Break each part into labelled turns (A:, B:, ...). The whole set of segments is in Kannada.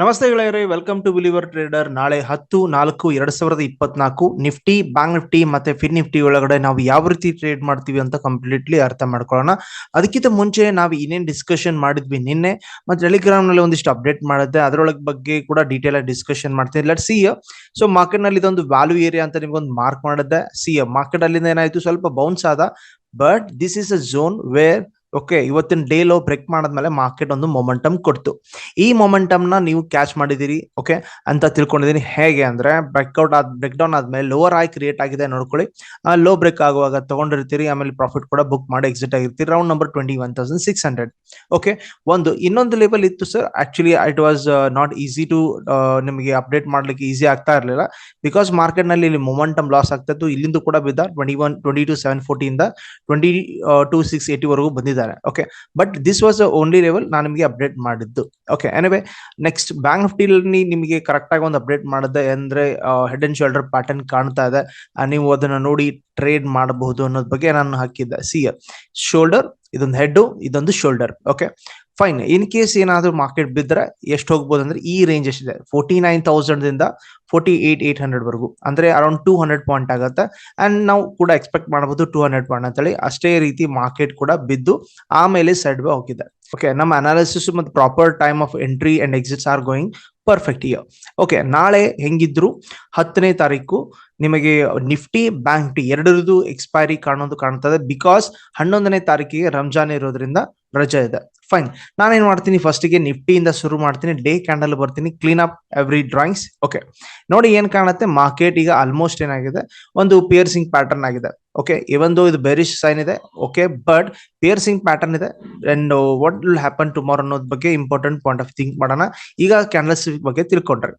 A: ನಮಸ್ತೆ ಗೆಳೆಯರೇ ವೆಲ್ಕಮ್ ಟು ಬಿಲಿವರ್ ಟ್ರೇಡರ್ ನಾಳೆ ಹತ್ತು, ನಾಲ್ಕು, ಎರಡ್ ಸಾವಿರದ ಇಪ್ಪತ್ನಾಲ್ಕು ನಿಫ್ಟಿ ಬ್ಯಾಂಕ್ ನಿಫ್ಟಿ ಮತ್ತೆ ಫಿನ್ ನಿಫ್ಟಿ ಒಳಗಡೆ ನಾವು ಯಾವ ರೀತಿ ಟ್ರೇಡ್ ಮಾಡ್ತೀವಿ ಅಂತ ಕಂಪ್ಲೀಟ್ಲಿ ಅರ್ಥ ಮಾಡ್ಕೊಳ್ಳೋಣ. ಅದಕ್ಕಿಂತ ಮುಂಚೆ ನಾವು ಏನೇನ್ ಡಿಸ್ಕಷನ್ ಮಾಡಿದ್ವಿ ನಿನ್ನೆ, ಮತ್ತೆ ಟೆಲಿಗ್ರಾಮ್ನಲ್ಲಿ ಒಂದಿಷ್ಟು ಅಪ್ಡೇಟ್ ಮಾಡಿದ್ದೆ. ಅದರೊಳಗೆ ಬಗ್ಗೆ ಕೂಡ ಡೀಟೇಲ್ ಆಗಿ ಡಿಸ್ಕಷನ್ ಮಾಡ್ತೀನಿ. ಲೆಟ್ ಸಿ ಸೊ ಮಾರ್ಕೆಟ್ನಲ್ಲಿ ಇದೊಂದು ವ್ಯಾಲ್ಯೂ ಏರಿಯಾ ಅಂತ ನಿಮ್ಗೊಂದು ಮಾರ್ಕ್ ಮಾಡಿದ್ದೆ. ಸಿ ಮಾರ್ಕೆಟ್ ಅಲ್ಲಿಂದ ಏನಾಯ್ತು? ಸ್ವಲ್ಪ ಬೌನ್ಸ್ ಆದ. But this is a zone where okay ಇವತ್ತಿನ ಡೇ ಲೋ ಬ್ರೇಕ್ ಮಾಡಿದ್ಮೇಲೆ ಮಾರ್ಕೆಟ್ ಒಂದು ಮೊಮೆಂಟಮ್ ಕೊಡ್ತು. ಈ ಮೊಮೆಂಟಮ್ನ ನೀವು ಕ್ಯಾಚ್ ಮಾಡಿದಿರಿ ಓಕೆ ಅಂತ ತಿಳ್ಕೊಂಡಿದೀನಿ ಹೇಗೆ ಅಂದ್ರೆ ಬ್ರೇಕ್ಔಟ್ ಆದ ಬ್ರೇಕ್ ಡೌನ್ ಆದ್ಮೇಲೆ ಲೋವರ್ ಆಗಿ ಕ್ರಿಯೇಟ್ ಆಗಿದೆ ನೋಡ್ಕೊಳ್ಳಿ. ಲೋ ಬ್ರೇಕ್ ಆಗುವಾಗ ತಗೊಂಡಿರ್ತೀರಿ, ಆಮೇಲೆ ಪ್ರಾಫಿಟ್ ಕೂಡ ಬುಕ್ ಮಾಡಿ exit ಆಗಿರ್ತೀರಿ. Round number twenty one thousand six hundred okay ಒಂದು ಇನ್ನೊಂದು ಲೆವೆಲ್ ಇತ್ತು sir actually it was not easy to ನಿಮಗೆ ಅಪ್ಡೇಟ್ ಮಾಡ್ಲಿಕ್ಕೆ ಈಸಿ ಆಗ್ತಾ ಇರಲಿಲ್ಲ. ಬಿಕಾಸ್ ಮಾರ್ಕೆಟ್ನಲ್ಲಿ ಇಲ್ಲಿ ಮೊಮೆಂಟಮ್ ಲಾಸ್ ಆಗ್ತಾ ಇತ್ತು. ಇಲ್ಲಿಂದ ಕೂಡ ಬಿದ್ದ twenty one twenty two seven ಫೋರ್ಟಿಯಿಂದ twenty two six eighty ವರೆಗೂ ಬಂದಿದ್ದಾರೆ okay but this was only level ನಾನು ನಿಮಗೆ ಅಪ್ಡೇಟ್ ಮಾಡಿದ್ದು. Okay anyway next bank Nifty ನಿಮಗೆ ಕರೆಕ್ಟ್ ಆಗಿ ಒಂದು ಅಪ್ಡೇಟ್ ಮಾಡಿದೆ ಅಂದ್ರೆ ಹೆಡ್ ಅಂಡ್ ಶೋಲ್ಡರ್ ಪ್ಯಾಟರ್ನ್ ಕಾಣ್ತಾ ಇದೆ. ನೀವು ಅದನ್ನ ನೋಡಿ ಟ್ರೇಡ್ ಮಾಡಬಹುದು ಅನ್ನೋದ್ ಬಗ್ಗೆ ನಾನು ಹಾಕಿದ್ದೆ. ಸಿ ಶೋಲ್ಡರ್ ಇದೊಂದು ಹೆಡ್ ಇದೊಂದು shoulder okay fine in case ಏನಾದ್ರೂ ಮಾರ್ಕೆಟ್ ಬಿದ್ದರೆ ಎಷ್ಟು ಹೋಗ್ಬೋದು ಅಂದ್ರೆ ಈ ರೇಂಜ್ ಎಷ್ಟಿದೆ ಫೋರ್ಟಿ ನೈನ್ ತೌಸಂಡ್ ದಿಂದ ಫೋರ್ಟಿ ಏಟ್ ಏಟ್ ಹಂಡ್ರೆಡ್ ವರೆಗೂ. ಅಂದ್ರೆ ಅರೌಂಡ್ ಟೂ ಹಂಡ್ರೆಡ್ ಪಾಯಿಂಟ್ ಆಗುತ್ತೆ. ಅಂಡ್ ನಾವು ಕೂಡ ಎಕ್ಸ್ಪೆಕ್ಟ್ ಮಾಡಬಹುದು ಟೂ ಹಂಡ್ರೆಡ್ ಪಾಯಿಂಟ್ ಅಂತೇಳಿ. ಅಷ್ಟೇ ರೀತಿ ಮಾರ್ಕೆಟ್ ಕೂಡ ಬಿದ್ದು ಆಮೇಲೆ ಸೈಡ್ ಬೈ ಹೋಗಿದೆ. ಓಕೆ ನಮ್ಮ ಅನಾಲಿಸಿಸ್ ಮತ್ತು proper time of entry and exits are going perfect here okay ನಾಳೆ ಹೆಂಗಿದ್ರು? ಹತ್ತನೇ ತಾರೀಕು ನಿಮಗೆ ನಿಫ್ಟಿ ಬ್ಯಾಂಕ್ ಟಿ ಎರಡರದು ಎಕ್ಸ್ಪೈರಿ ಕಾಣೋದು ಕಾಣ್ತದೆ ಬಿಕಾಸ್ ಹನ್ನೊಂದನೇ ತಾರೀಕಿಗೆ ರಂಜಾನ್ ಇರೋದ್ರಿಂದ ರಜೆ ಇದೆ. ಫೈನ್ ನಾನೇನ್ ಮಾಡ್ತೀನಿ? ಫಸ್ಟಿಗೆ ನಿಫ್ಟಿಯಿಂದ ಶುರು ಮಾಡ್ತೀನಿ. ಡೇ ಕ್ಯಾಂಡಲ್ ಬರ್ತೀನಿ. Clean up every drawings okay ನೋಡಿ ಏನ್ ಕಾಣುತ್ತೆ? ಮಾರ್ಕೆಟ್ ಈಗ ಆಲ್ಮೋಸ್ಟ್ ಏನಾಗಿದೆ? ಒಂದು ಪಿಯರ್ಸಿಂಗ್ ಪ್ಯಾಟರ್ನ್ ಆಗಿದೆ. ಓಕೆ ಇವೊಂದು ಇದು ಬೆರಿಶ್ ಸೈನ್ ಇದೆ. ಓಕೆ ಬಟ್ ಪಿಯರ್ಸಿಂಗ್ ಪ್ಯಾಟರ್ನ್ ಇದೆ. And what will happen tomorrow ಅನ್ನೋದ್ ಬಗ್ಗೆ ಇಂಪಾರ್ಟೆಂಟ್ ಪಾಯಿಂಟ್ ಆಫ್ ಥಿಂಕ್ ಮಾಡೋಣ. ಈಗ ಕ್ಯಾಂಡಲ್ಸ್ ಬಗ್ಗೆ ತಿಳ್ಕೊಂಡ್ರೆ.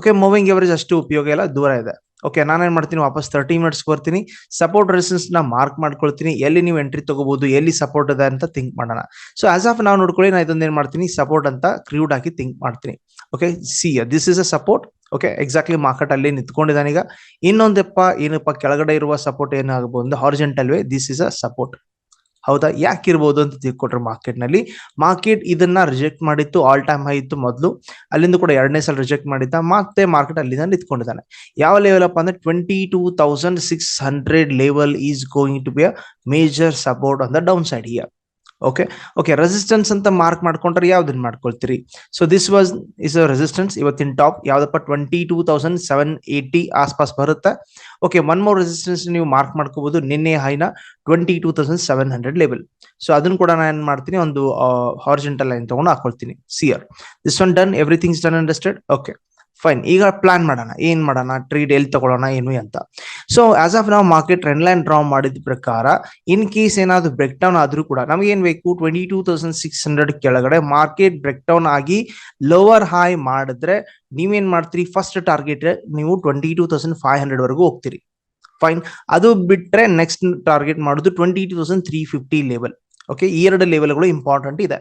A: ಓಕೆ ಮೂವಿಂಗ್ ಎವರೇಜ್ ಅಷ್ಟು ಉಪಯೋಗ ಇಲ್ಲ. ದೂರ ಇದೆ. ಓಕೆ ನಾನೇನ್ ಮಾಡ್ತೀನಿ? ವಾಪಸ್ ತರ್ಟಿ ಮಿನಿಟ್ಸ್ ಬರ್ತೀನಿ. ಸಪೋರ್ಟ್ ರೆಸಿಸ್ಟೆನ್ಸ್ನ ಮಾರ್ಕ್ ಮಾಡ್ಕೊಳ್ತೀನಿ. ಎಲ್ಲಿ ನೀವು ಎಂಟ್ರಿ ತಗೋಬಹುದು ಎಲ್ಲಿ ಸಪೋರ್ಟ್ ಇದೆ ಅಂತ ಥಿಂಕ್ ಮಾಡೋಣ. ಸೊ ಆಸ್ ಆಫ್ ನಾವು ನೋಡ್ಕೊಳ್ಳಿ, ನಾ ಇದೊಂದು ಏನ್ ಮಾಡ್ತೀನಿ? ಸಪೋರ್ಟ್ ಅಂತ ಕ್ರೂಡ್ ಹಾಕಿ ಥಿಂಕ್ ಮಾಡ್ತೀನಿ. Okay see this is a support okay exactly market ಅಲ್ಲಿ ನಿಂತ್ಕೊಂಡಿದ್ದಾನೀಗ. ಇನ್ನೊಂದಪ್ಪ ಏನಪ್ಪ, ಕೆಳಗಡೆ ಇರುವ ಸಪೋರ್ಟ್ ಏನಾಗಬಹುದು horizontal way this is a support ಹೌದಾ? ಯಾಕೆ ಇರ್ಬೋದು ಅಂತ ತಿಳ್ಕೊಟ್ರು ಮಾರ್ಕೆಟ್ನಲ್ಲಿ. ಮಾರ್ಕೆಟ್ ಇದನ್ನ ರಿಜೆಕ್ಟ್ ಮಾಡಿತ್ತು ಆಲ್ ಟೈಮ್ ಹೈ ಇತ್ತು ಮೊದಲು. ಅಲ್ಲಿಂದ ಕೂಡ ಎರಡನೇ ಸಲ ರಿಜೆಕ್ಟ್ ಮಾಡಿದ್ದ, ಮತ್ತೆ ಮಾರ್ಕೆಟ್ ಅಲ್ಲಿಂದ ನಿಂತ್ಕೊಂಡಿದ್ದಾನೆ. ಯಾವ ಲೆವೆಲ್ ಅಪ್ಪ ಅಂದ್ರೆ twenty two thousand six hundred level is going to be a major support on the down side here okay okay resistance ಅಂತ ಮಾರ್ಕ್ ಮಾಡ್ಕೊಂಡ್ರೆ ಯಾವ್ದನ್ನ ಮಾಡ್ಕೊಳ್ತೀರಿ? So this was is a resistance ಇವತ್ತಿನ ಟಾಪ್ ಯಾವ್ದಪ್ಪ? Twenty two thousand seven eighty ಆಸ್ಪಾಸ್ ಬರುತ್ತೆ. ಓಕೆ ಒನ್ ಮೋರ್ ರೆಸಿಸ್ಟೆನ್ಸ್ ನೀವು ಮಾರ್ಕ್ ಮಾಡ್ಕೋಬಹುದು ನಿನ್ನೆ ಹೈನ twenty two thousand seven hundred level so ಅದನ್ನ ಕೂಡ ನಾನು ಏನ್ ಮಾಡ್ತೀನಿ? ಒಂದು ಹಾರ್ಜೆಂಟಲ್ ಲೈನ್ ತಗೊಂಡು ಹಾಕೊಳ್ತೀನಿ. ಸಿಯರ್ this one done everything's done understood okay fine ಈಗ ಪ್ಲಾನ್ ಮಾಡೋಣ. ಏನ್ ಮಾಡೋಣ? ಟ್ರೇಡ್ ಎಲ್ಲಿ ತಗೊಳ್ಳೋಣ? ಏನು ಅಂತ. ಸೊ ಆಸ್ ಆಫ್ ನಾವು ಮಾರ್ಕೆಟ್ ಟ್ರೆಂಡ್ ಲೈನ್ ಡ್ರಾ ಮಾಡಿದ ಪ್ರಕಾರ ಇನ್ ಕೇಸ್ ಏನಾದ್ರು ಬ್ರೇಕ್ ಡೌನ್ ಆದ್ರೂ ಕೂಡ, ನಮ್ಗೆ ಏನ್ ಬೇಕು? Twenty two thousand six hundred ಕೆಳಗಡೆ ಮಾರ್ಕೆಟ್ ಬ್ರೇಕ್ ಡೌನ್ ಆಗಿ ಲೋವರ್ ಹೈ ಮಾಡಿದ್ರೆ, ನೀವೇನ್ ಮಾಡ್ತೀರಿ? ಫಸ್ಟ್ ಟಾರ್ಗೆಟ್ ನೀವು twenty two thousand five hundred ವರೆಗೂ ಹೋಗ್ತೀರಿ. ಫೈನ್ ಅದು ಬಿಟ್ರೆ ನೆಕ್ಸ್ಟ್ ಟಾರ್ಗೆಟ್ ಮಾಡೋದು twenty two thousand three fifty level okay ಈ ಎರಡು ಲೆವೆಲ್ಗಳು ಇಂಪಾರ್ಟೆಂಟ್ ಇದೆ.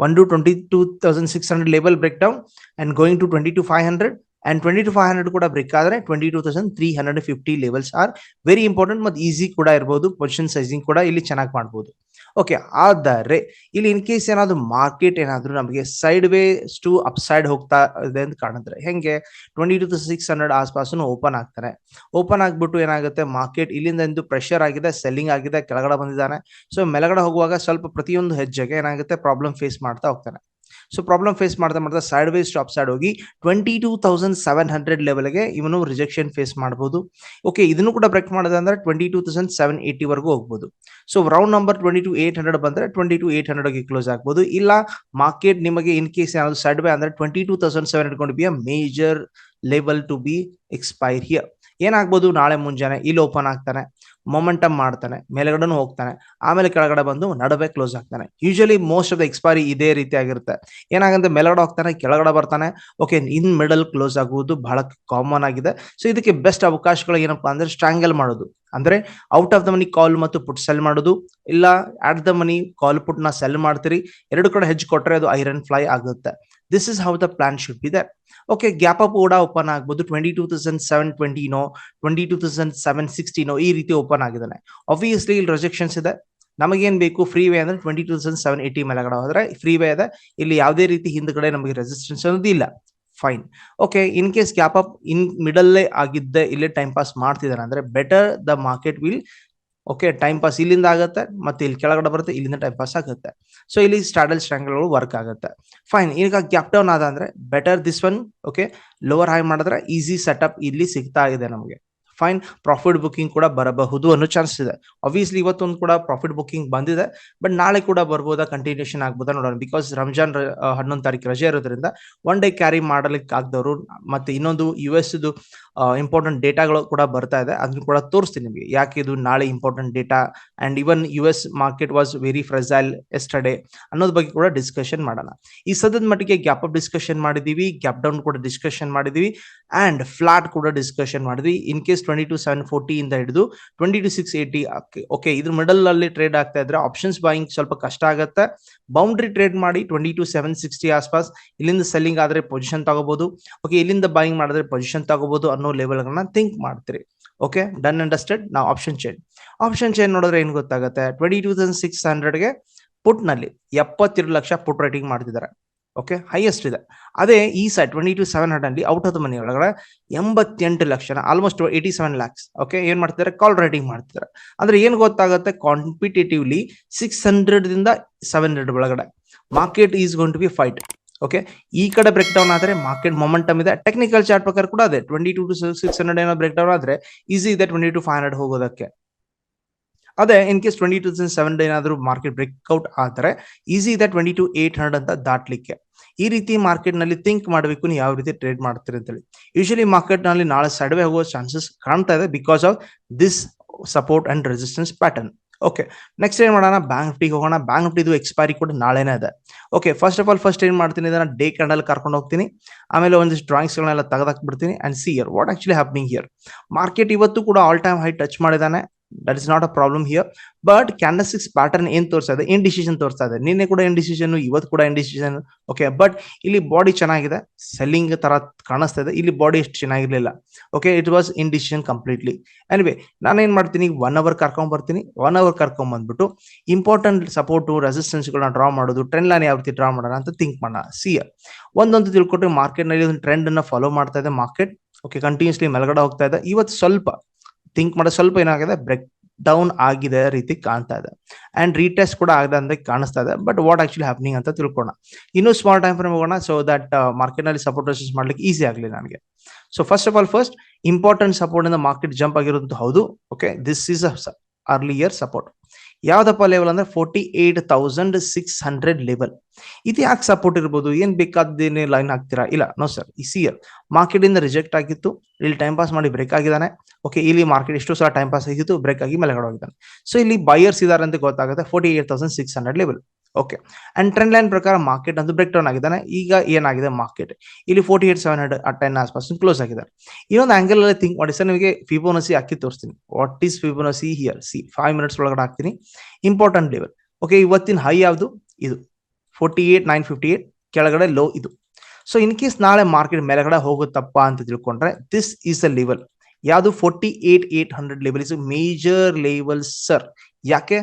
A: One two twenty label thousand six hundred to break down and going to twenty two five hundred ಕೂಡ ಬ್ರೇಕ್ ಆದ್ರೆ twenty two thousand three hundred fifty levels are very important ಮತ್ತು ಈಸಿ ಕೂಡ ಇರಬಹುದು ಪೊಸಿಷನ್ ಸೈಸಿಂಗ್ ಕೂಡ ಇಲ್ಲಿ ಚೆನ್ನಾಗಿ ಮಾಡ್ಬೋದು ಓಕೆ ಆದರೆ ಇಲ್ಲಿ ಇನ್ ಕೇಸ್ ಏನಾದ್ರು ಮಾರ್ಕೆಟ್ ಏನಾದ್ರು ನಮಗೆ sideways to upside ಹೋಗ್ತಾ ಇದೆ ಅಂತ ಕಾಣಿದ್ರೆ, ಹೆಂಗೆ? ಟ್ವೆಂಟಿ ಟು ಸಿಕ್ಸ್ ಹಂಡ್ರೆಡ್ ಆಸ್ಪಾಸು ಓಪನ್ ಆಗ್ತಾನೆ ಓಪನ್ ಆಗ್ಬಿಟ್ಟು ಏನಾಗುತ್ತೆ? ಮಾರ್ಕೆಟ್ ಇಲ್ಲಿಂದ ಒಂದು ಪ್ರೆಷರ್ ಆಗಿದೆ ಸೆಲ್ಲಿಂಗ್ ಆಗಿದೆ, ಕೆಳಗಡೆ ಬಂದಿದ್ದಾನೆ. ಸೊ ಮೇಲಗಡೆ ಹೋಗುವಾಗ ಸ್ವಲ್ಪ ಪ್ರತಿಯೊಂದು ಹೆಜ್ಜೆಗೆ ಏನಾಗುತ್ತೆ? ಪ್ರಾಬ್ಲಮ್ ಫೇಸ್ ಮಾಡ್ತಾ ಹೋಗ್ತಾನೆ. ಸೊ ಪ್ರಾಬ್ಲಮ್ ಫೇಸ್ ಮಾಡ್ತಾ ಮಾಡ್ತಾ ಸೈಡ್ ವೈಸ್ ಸ್ಟಾಪ್ ಸೈಡ್ ಹೋಗಿ twenty two thousand seven hundred ಲೆವೆಲ್ಗೆ ಇವನು ರಿಜೆಕ್ಷನ್ ಫೇಸ್ ಮಾಡಬಹುದು ಓಕೆ ಇದನ್ನು ಕೂಡ ಬ್ರೇಕ್ ಮಾಡಿದೆ ಅಂದ್ರೆ twenty two thousand seven eighty ವರೆಗೂ ಹೋಗ್ಬೋದು. So round number twenty two eight hundred ಬಂದ್ರೆ ಟ್ವೆಂಟಿ ಟು ಏಟ್ ಹಂಡ್ರೆಡ್ಗೆ ಕ್ಲೋಸ್ ಆಗ್ಬೋದು. ಇಲ್ಲ ಮಾರ್ಕೆಟ್ ನಿಮಗೆ ಇನ್ ಕೇಸ್ ಏನಾದ್ರು ಸೈಡ್ ಬೈ ಅಂದ್ರೆ twenty two thousand seven hundred be a major level to be expire here ಏನಾಗ್ಬೋದು? ನಾಳೆ ಮುಂಜಾನೆ, ಇಲ್ಲಿ ಓಪನ್ ಆಗ್ತಾನೆ. ಮೊಮೆಂಟಮ್ ಮಾಡ್ತಾನೆ, ಮೇಲೆಗಡೆನೂ ಹೋಗ್ತಾನೆ, ಆಮೇಲೆ ಕೆಳಗಡೆ ಬಂದು ನಡುವೆ ಕ್ಲೋಸ್ ಆಗ್ತಾನೆ. Usually most of the expiry ಇದೇ ರೀತಿ ಆಗಿರುತ್ತೆ. ಏನಾಗಂದ್ರೆ ಮೇಲ್ಗಡೆ ಹೋಗ್ತಾನೆ, ಕೆಳಗಡೆ ಬರ್ತಾನೆ. ಓಕೆ ಇನ್ ಮಿಡಲ್ ಕ್ಲೋಸ್ ಆಗುವುದು ಬಹಳ ಕಾಮನ್ ಆಗಿದೆ. ಸೊ ಇದಕ್ಕೆ ಬೆಸ್ಟ್ ಅವಕಾಶಗಳು ಏನಪ್ಪಾ ಅಂದ್ರೆ ಸ್ಟ್ರಾಂಗಲ್ ಮಾಡೋದು. ಅಂದ್ರೆ out of the money call ಮತ್ತು ಪುಟ್ ಸೆಲ್ ಮಾಡೋದು, ಇಲ್ಲ ಆಟ್ ದ ಮನಿ ಕಾಲ್ ಪುಟ್ನ ಸೆಲ್ ಮಾಡ್ತೀರಿ, ಎರಡು ಕಡೆ ಹೆಜ್ಜೆ ಕೊಟ್ರೆ ಅದು ಐರನ್ ಫ್ಲೈ ಆಗುತ್ತೆ. This is how the plan should be there okay gap up ಕೂಡ ಓಪನ್ ಆಗ್ಬೋದು ಟ್ವೆಂಟಿ ಟೂ ತೌಸಂಡ್ ಸೆವೆನ್ ಟ್ವೆಂಟಿನೋ ಟ್ವೆಂಟಿ ಟೂ ತೌಸಂಡ್ ಸೆವೆನ್ ಸಿಕ್ಸ್ಟಿನೋ ಈ ರೀತಿ ಓಪನ್ ಆಗಿದ್ದಾನೆ. ಆಬ್ವಿಯಸ್ಲಿ ಇಲ್ಲಿ ರಿಜೆಕ್ಷನ್ಸ್ ಇದೆ. ನಮಗೇನ್ ಬೇಕು? ಫ್ರೀ ವೇ ಅಂದ್ರೆ twenty two thousand seven eighty ಮೇಲೆ ಹೋದ್ರೆ ಫ್ರೀ ವೇ ಇದೆ. ಇಲ್ಲಿ ಯಾವುದೇ ರೀತಿ ಹಿಂದ್ಗಡೆ ನಮಗೆ ರೆಸಿಸ್ಟೆನ್ಸ್ ಅನ್ನೋದು ಇಲ್ಲ fine okay in case gap up in ಮಿಡಲ್ಲೇ ಆಗಿದ್ದೆ, ಇಲ್ಲೇ ಟೈಮ್ ಪಾಸ್ ಮಾಡ್ತಿದ್ದಾರೆ ಅಂದ್ರೆ better the market will okay time pass ಇಲ್ಲಿಂದ ಆಗುತ್ತೆ, ಮತ್ತೆ ಇಲ್ಲಿ ಕೆಳಗಡೆ ಬರುತ್ತೆ, ಇಲ್ಲಿಂದ ಟೈಮ್ ಪಾಸ್ ಆಗುತ್ತೆ. ಸೊ ಇಲ್ಲಿ ಸ್ಟ್ಯಾಡಲ್ ಸ್ಟ್ಯಾಂಗಲ್ಗಳು ವರ್ಕ್ ಆಗುತ್ತೆ. ಫೈನ್ ಈಗ ಗ್ಯಾಪ್ ಡೌನ್ ಆದ ಅಂದ್ರೆ better this one okay lower high ಮಾಡಿದ್ರೆ ಈಸಿ ಸೆಟಪ್ ಇಲ್ಲಿ ಸಿಗ್ತಾ ಇದೆ ನಮಗೆ. ಫೈನ್ ಪ್ರಾಫಿಟ್ ಬುಕ್ಕಿಂಗ್ ಕೂಡ ಬರಬಹುದು ಅನ್ನೋ ಚಾನ್ಸ್ ಇದೆ. ಅಬ್ವಿಯಸ್ಲಿ ಇವತ್ತೊಂದು ಕೂಡ ಪ್ರಾಫಿಟ್ ಬುಕ್ಕಿಂಗ್ ಬಂದಿದೆ ಬಟ್ ನಾಳೆ ಕೂಡ ಬರ್ಬೋದಾ? ಕಂಟಿನ್ಯೂಷನ್ ಆಗ್ಬೋದಾ ನೋಡೋಣ. ಬಿಕಾಸ್ ರಂಜಾನ್ ಹನ್ನೊಂದು ತಾರೀಕು ರಜೆ ಇರೋದ್ರಿಂದ ಒನ್ ಡೇ ಕ್ಯಾರಿ ಮಾಡಲಿಕ್ಕೆ ಆಗ್ದವರು ಮತ್ತೆ ಇನ್ನೊಂದು ಯು ಎಸ್ ಇಂಪಾರ್ಟೆಂಟ್ ಡೇಟಾಗಳು ಕೂಡ ಬರ್ತಾ ಇದೆ. ಅದನ್ನು ಕೂಡ ತೋರಿಸ್ತೀನಿ ನಿಮಗೆ. ಯಾಕೆ ಇದು ನಾಳೆ important data and even U S market was very fragile yesterday ಅನ್ನೋದ್ ಬಗ್ಗೆ ಕೂಡ ಡಿಸ್ಕಷನ್ ಮಾಡೋಣ. ಈ ಸದ್ಯದ ಮಟ್ಟಿಗೆ ಗ್ಯಾಪ್ ಅಪ್ ಡಿಸ್ಕಷನ್ ಮಾಡಿದೀವಿ ಗ್ಯಾಪ್ ಡೌನ್ ಕೂಡ ಡಿಸ್ಕಷನ್ ಮಾಡಿದೀವಿ ಅಂಡ್ ಫ್ಲಾಟ್ ಕೂಡ ಡಿಸ್ಕಷನ್ ಮಾಡಿದ್ವಿ. In case twenty two seven forty ಇಂದ ಹಿಡಿದು twenty two six eighty okay ಇದ್ರ ಮಿಡಲ್ ಅಲ್ಲಿ ಟ್ರೇಡ್ ಆಗ್ತಾ ಇದ್ರೆ ಆಪ್ಷನ್ಸ್ ಬಾಯಿಂಗ್ ಸ್ವಲ್ಪ ಕಷ್ಟ ಆಗುತ್ತೆ. ಬೌಂಡ್ರಿ ಟ್ರೇಡ್ ಮಾಡಿ ಟ್ವೆಂಟಿ ಟು ಸೆವೆನ್ ಸಿಕ್ಸ್ಟಿ ಆಸ್ಪಾಸ್ ಇಲ್ಲಿಂದ ಸೆಲ್ಲಿಂಗ್ ಆದ್ರೆ ಪೊಸಿಷನ್ ತಗೋಬಹುದು ಓಕೆ ಇಲ್ಲಿಂದ ಬಾಯಿಂಗ್ ಮಾಡಿದ್ರೆ ಪೊಸಿಷನ್ ತಗೋಬಹುದು ಲೆವೆಲ್ ಗಳನ್ನ ಥಿಂಕ್ ಮಾಡ್ತೀರಿ. ಓಕೆ ಡನ್ ಅಂಡರ್ಸ್ಟೆಡ್ ನಾವು ಆಪ್ಷನ್ ಚೇನ್ ಆಪ್ಷನ್ ಚೇನ್ ನೋಡಿದ್ರೆ ಏನ್ ಗೊತ್ತಾಗುತ್ತೆ? ಟ್ವೆಂಟಿ ಟೂ ತೌಸಂಡ್ ಸಿಕ್ಸ್ ಹಂಡ್ರೆಡ್ಗೆ ಪುಟ್ನಲ್ಲಿ ಎಪ್ಪತ್ತೆರಡು ಲಕ್ಷ ಪುಟ್ ರೈಟಿಂಗ್ ಮಾಡ್ತಿದ್ದಾರೆ. ಓಕೆ ಹೈಯೆಸ್ಟ್ ಇದೆ. ಅದೇ ಈ side twenty two seven hundred ಅಲ್ಲಿ ಔಟ್ ಆಫ್ ದ ಮನಿ ಒಳಗಡೆ ಎಂಬತ್ತೆಂಟು lakh almost eighty seven lakhs okay ಏನ್ ಮಾಡ್ತಿದ್ದಾರೆ? ಕಾಲ್ ರೈಟಿಂಗ್ ಮಾಡ್ತಿದ್ದಾರೆ. ಅಂದ್ರೆ ಏನ್ ಗೊತ್ತಾಗುತ್ತೆ? ಕಾಂಪಿಟೇಟಿವ್ಲಿ ಸಿಕ್ಸ್ ಹಂಡ್ರೆಡ್ ದಿಂದ ಸೆವೆನ್ ಹಂಡ್ರೆಡ್ ಒಳಗಡೆ. Market is gone to be fight okay ಈ ಕಡೆ ಬ್ರೇಕ್ ಡೌನ್ ಆದ್ರೆ ಮಾರ್ಕೆಟ್ ಮೊಮೆಂಟಮ್ ಇದೆ. ಟೆಕ್ನಿಕಲ್ ಚಾರ್ಟ್ ಪ್ರಕಾರ ಕೂಡ ಅದೇ. ಟ್ವೆಂಟಿ ಟು ಸಿಕ್ಸ್ ಹಂಡ್ರೆಡ್ ಏನೋ ಬ್ರೇಕ್ ಡೌನ್ ಆದ್ರೆ ಈಸಿ ಇದೆ ಟ್ವೆಂಟಿ ಟು ಫೈವ್ ಹಂಡ್ರೆಡ್ ಹೋಗೋದಕ್ಕೆ. ಅದೇ in case twenty two seven ಏನಾದರೂ ಮಾರ್ಕೆಟ್ ಬ್ರೇಕ್ಔಟ್ ಆದರೆ ಈಸಿ ಇದೆ ಟ್ವೆಂಟಿ ಟು ಏಟ್ ಹಂಡ್ರೆಡ್ ಅಂತ ದಾಟ್ಲಿಕ್ಕೆ. ಈ ರೀತಿ ಮಾರ್ಕೆಟ್ನಲ್ಲಿ ಥಿಂಕ್ ಮಾಡಬೇಕು ನೀವು ಯಾವ ರೀತಿ ಟ್ರೇಡ್ ಮಾಡ್ತೀರಿ ಅಂತೇಳಿ. ಯೂಶಲಿ ಮಾರ್ಕೆಟ್ನಲ್ಲಿ ನಾಳೆ ಸಡವೆ ಹೋಗೋ ಚಾನ್ಸಸ್ ಕಾಣ್ತಾ ಇದೆ because of this support and resistance pattern okay next ಏನ್ ಮಾಡೋಣ? ಬ್ಯಾಂಕ್ ನಿಫ್ಟಿಗೆ ಹೋಗೋಣ. ಬ್ಯಾಂಕ್ ನಿಫ್ಟಿದು ಎಕ್ಸ್ಪೈರಿ ಕೂಡ ನಾಳೆನೇ ಇದೆ. Okay first of all first ಏನ್ ಮಾಡ್ತೀನಿ ಇದನ್ನ? ಡೇ ಕ್ಯಾಂಡಲ್ ಕರ್ಕೊಂಡು ಹೋಗ್ತೀನಿ. ಆಮೇಲೆ ಒಂದಿಷ್ಟು ಡ್ರಾಯಿಂಗ್ಸ್ ಗಳನ್ನೆಲ್ಲ ತೆಗೆದಾಕ್ಬಿಡ್ತೀನಿ. And see here what actually happening here market ಇವತ್ತು ಕೂಡ ಆಲ್ ಟೈಮ್ ಹೈ ಟಚ್ ಮಾಡಿದಾನೆ. That is not a problem here but candlestick pattern ಏನ್ ತೋರಿಸ್ತಾ ಇದೆ? ಇನ್ ಡಿಸಿಷನ್ ತೋರಿಸ್ತಾ ಇದೆ. ನಿನ್ನೆ ಕೂಡ ಇನ್ ಡಿಸಿಷನ್ ಇವತ್ತು ಕೂಡ ಇನ್ ಡಿಸಿಷನ್ ಓಕೆ ಬಟ್ ಇಲ್ಲಿ ಬಾಡಿ ಚೆನ್ನಾಗಿದೆ. ಸೆಲ್ಲಿಂಗ್ ತರ ಕಾಣಿಸ್ತಾ ಇದೆ. ಇಲ್ಲಿ ಬಾಡಿ ಎಷ್ಟು ಚೆನ್ನಾಗಿರ್ಲಿಲ್ಲ. Okay it was indecision completely anyway ನಾನು ಏನ್ ಮಾಡ್ತೀನಿ? ಒನ್ ಅವರ್ ಕರ್ಕೊಂಡ್ ಬರ್ತೀನಿ. ಒನ್ ಅವರ್ ಕರ್ಕೊಂಡ್ ಬಂದ್ಬಿಟ್ಟು ಇಂಪಾರ್ಟೆಂಟ್ ಸಪೋರ್ಟ್ ರೆಸಿಸ್ಟೆನ್ಸ್ ಗಳನ್ನ ಡ್ರಾ ಮಾಡೋದು ಟ್ರೆಂಡ್ ಲೈನ್ ಯಾವ ರೀತಿ ಡ್ರಾ ಮಾಡೋಣ ಅಂತ ಥಿಂಕ್ ಮಾಡೋಣ. ಸಿ ಒಂದೊಂದು ತಿಳ್ಕೊಟ್ಟು ಮಾರ್ಕೆಟ್ನಲ್ಲಿ ಒಂದು ಟ್ರೆಂಡ್ ಅನ್ನ ಫಾಲೋ ಮಾಡ್ತಾ ಇದೆ ಮಾರ್ಕೆಟ್ ಓಕೆ ಕಂಟಿನ್ಯೂಸ್ಲಿ ಮೇಲ್ಗಡೆ ಹೋಗ್ತಾ ಇದೆ. ಇವತ್ತು ಸ್ವಲ್ಪ ಥಿಂಕ್ ಮಾಡೋ, ಸ್ವಲ್ಪ ಏನಾಗಿದೆ ಬ್ರೇಕ್ ಡೌನ್ ಆಗಿದೆ ರೀತಿ ಕಾಣ್ತಾ ಇದೆ. ಅಂಡ್ ರೀಟೆಸ್ಟ್ ಕೂಡ ಆಗದೆ ಅಂತ ಕಾಣಿಸ್ತಾ ಇದೆ. ಬಟ್ ವಾಟ್ ಆಕ್ಚುಲಿ ಹ್ಯಾಪ್ನಿಂಗ್ ಅಂತ ತಿಳ್ಕೊಣ ಇನ್ನೂ ಸ್ಮಾಲ್ ಟೈಮ್ ಫ್ರೇಮ್ ಹೋಗೋಣ. ಸೊ ದಟ್ ಮಾರ್ಕೆಟ್ನಲ್ಲಿ ಸಪೋರ್ಟ್ ರೆಸಿಸ್ ಮಾಡ್ಲಿಕ್ಕೆ ಈಸಿ ಆಗಲಿ ನನಗೆ. So first of all first important support ಇಂದ ಮಾರ್ಕೆಟ್ ಜಂಪ್ ಆಗಿರೋದು ಹೌದು. Okay this is earlier support ಯಾವ್ದಪ್ಪ ಲೆವೆಲ್ ಅಂದ್ರೆ forty eight thousand six hundred level ಇದು ಯಾಕೆ ಸಪೋರ್ಟ್ ಇರ್ಬೋದು? ಏನ್ ಬೇಕಾದ್ದೇನೆ ಲೈನ್ ಹಾಕ್ತೀರಾ? ಇಲ್ಲ ನೋ ಸರ್ ಈ ಸಿ ಇಯರ್ ಮಾರ್ಕೆಟ್ ಇಂದ ರಿಜೆಕ್ಟ್ ಆಗಿತ್ತು. ಇಲ್ಲಿ ಟೈಮ್ ಪಾಸ್ ಮಾಡಿ ಬ್ರೇಕ್ ಆಗಿದ್ದಾನೆ. ಓಕೆ ಇಲ್ಲಿ ಮಾರ್ಕೆಟ್ ಎಷ್ಟು ಸಲ ಟೈಮ್ ಪಾಸ್ ಆಗಿತ್ತು ಬ್ರೇಕ್ ಆಗಿ ಮೇಲೆ ಹೋಗಿದ್ದಾನೆ. ಸೊ ಇಲ್ಲಿ ಬೈಯರ್ಸ್ ಇದಾರೆ ಅಂತ ಗೊತ್ತಾಗುತ್ತೆ forty eight thousand six hundred level okay and trend line ಪ್ರಕಾರ ಮಾರ್ಕೆಟ್ ಅಂತ ಬ್ರೇಕ್ ಡೌನ್ ಆಗಿದ್ದಾನೆ. ಈಗ ಏನಾಗಿದೆ? ಮಾರ್ಕೆಟ್ ಇಲ್ಲಿ forty eight seven hundred ten ಆಸ್ಪಾಸ್ close ಆಗಿದೆ. ಇನ್ನೊಂದು ಆಂಗಲ್ ಅಲ್ಲಿ ಥಿಂಕ್ ಮಾಡಿ. ಸರ್ ನಿಮಗೆ ಫಿಬೋನಸಿ ಹಾಕಿ ತೋರಿಸ್ತೀನಿ. What is Fibonacci here see five minutes ಒಳಗಡೆ ಹಾಕ್ತೀನಿ. ಇಂಪಾರ್ಟೆಂಟ್ ಲೆವೆಲ್ ಓಕೆ ಇವತ್ತಿನ ಹೈ ಯಾವುದು? ಇದು. Forty eight nine fifty eight ಕೆಳಗಡೆ ಲೋ ಇದು. ಸೊ ಇನ್ ಕೇಸ್ ನಾಳೆ ಮಾರ್ಕೆಟ್ ಮೇಲೆಗಡೆ ಹೋಗುತ್ತಪ್ಪ ಅಂತ ತಿಳ್ಕೊಂಡ್ರೆ ದಿಸ್ ಈಸ್ ಅ ಲೆವೆಲ್ ಯಾವುದು? Forty eight eight hundred level is major level sir ಯಾಕೆ?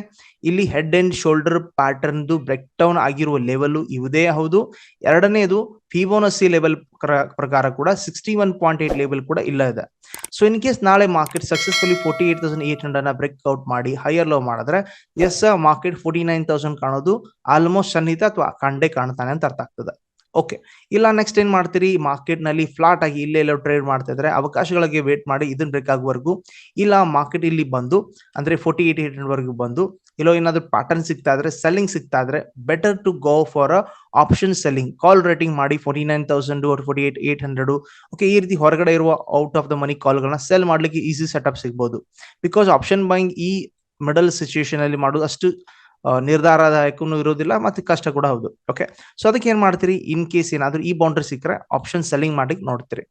A: ಇಲ್ಲಿ head and shoulder pattern break down ಆಗಿರುವ ಲೆವೆಲ್ ಇವುದೇ ಹೌದು. ಎರಡನೇದು ಫಿಬೋನಸಿ ಲೆವೆಲ್ ಪ್ರಕಾರ ಕೂಡ sixty one point eight level ಕೂಡ ಇಲ್ಲ ಇದೆ. ಸೊ ಇನ್ ಕೇಸ್ ನಾಳೆ market successfully forty eight thousand eight ಹಂಡ್ರೆಡ್ನ break out ಮಾಡಿ ಹೈಯರ್ ಲೋ ಮಾಡಿದ್ರೆ S market forty nine thousand ಕಾಣೋದು ಆಲ್ಮೋಸ್ಟ್ ಸನ್ನಿಹಿತ ಅಥವಾ ಕಂಡೇ ಕಾಣ್ತಾನೆ ಅಂತ ಅರ್ಥ ಆಗ್ತದೆ. ಓಕೆ ಇಲ್ಲ ನೆಕ್ಸ್ಟ್ ಏನ್ ಮಾಡ್ತೀರಿ? ಮಾರ್ಕೆಟ್ನಲ್ಲಿ ಫ್ಲಾಟ್ ಆಗಿ ಇಲ್ಲೇ ಎಲ್ಲೋ ಟ್ರೇಡ್ ಮಾಡ್ತಾ ಇದ್ರೆ ಅವಕಾಶಗಳಿಗೆ ವೇಟ್ ಮಾಡಿ ಇದನ್ನ ಬ್ರೇಕ್ ಆಗುವವರೆಗೂ ಇಲ್ಲ ಮಾರ್ಕೆಟ್ ಇಲ್ಲಿ ಬಂದು, ಅಂದ್ರೆ ಫೋರ್ಟಿ ಏಟ್ ಏಟ್ ವರೆಗೂ ಬಂದು, ಇಲ್ಲೋ ಏನಾದ್ರು ಪ್ಯಾಟರ್ನ್ ಸಿಗ್ತಾ ಇದ್ರೆ ಸೆಲ್ಲಿಂಗ್ ಸಿಗ್ತಾ ಇದ್ರೆ better to go for option selling call writing ಮಾಡಿ forty nine thousand forty eight eight hundred okay ಈ ರೀತಿ ಹೊರಗಡೆ ಇರುವ ಔಟ್ ಆಫ್ ದ ಮನಿ ಕಾಲ್ಗಳನ್ನ ಸೆಲ್ ಮಾಡ್ಲಿಕ್ಕೆ ಈಸಿ ಸೆಟಪ್ ಸಿಗ್ಬೋದು. ಬಿಕಾಸ್ ಆಪ್ಷನ್ ಬೈಂಗ್ ಈ ಮಿಡಲ್ ಸಿಚುಯೇಷನ್ ಅಲ್ಲಿ ಮಾಡೋದು ಅಷ್ಟು ನಿರ್ಧಾರದಾಯಕನೂ ಇರೋದಿಲ್ಲ ಮತ್ತೆ ಕಷ್ಟ ಕೂಡ ಹೌದು. ಓಕೆ ಸೊ ಅದಕ್ಕೆ ಏನ್ ಮಾಡ್ತೀರಿ? ಇನ್ ಕೇಸ್ ಏನಾದ್ರೂ ಈ ಬೌಂಡ್ರಿ ಸಿಕ್ಕರೆ ಆಪ್ಷನ್ ಸೆಲ್ಲಿಂಗ್ ಮಾಡಿ ನೋಡ್ತೀರಿ.